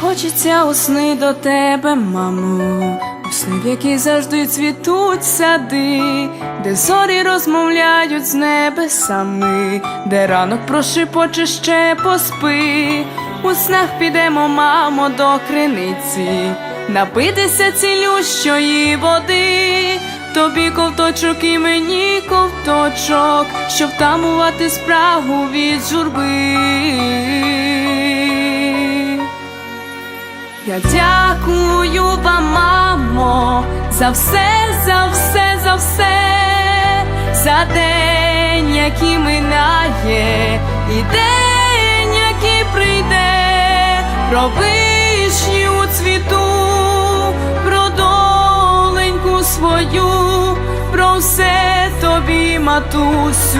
Хочеться у сни до тебе, мамо, у сни, в які завжди цвітуть сади, де зорі розмовляють з небесами, де ранок прошипоче ще поспи. У снах підемо, мамо, до криниці, напитися цілющої води, тобі ковточок і мені ковточок, щоб тамувати спрагу від журби. Я дякую вам, мамо, за все, за все, за все, за день, який минає, і день, який прийде, про вишню цвіту, про доленьку свою, про все тобі, матусю.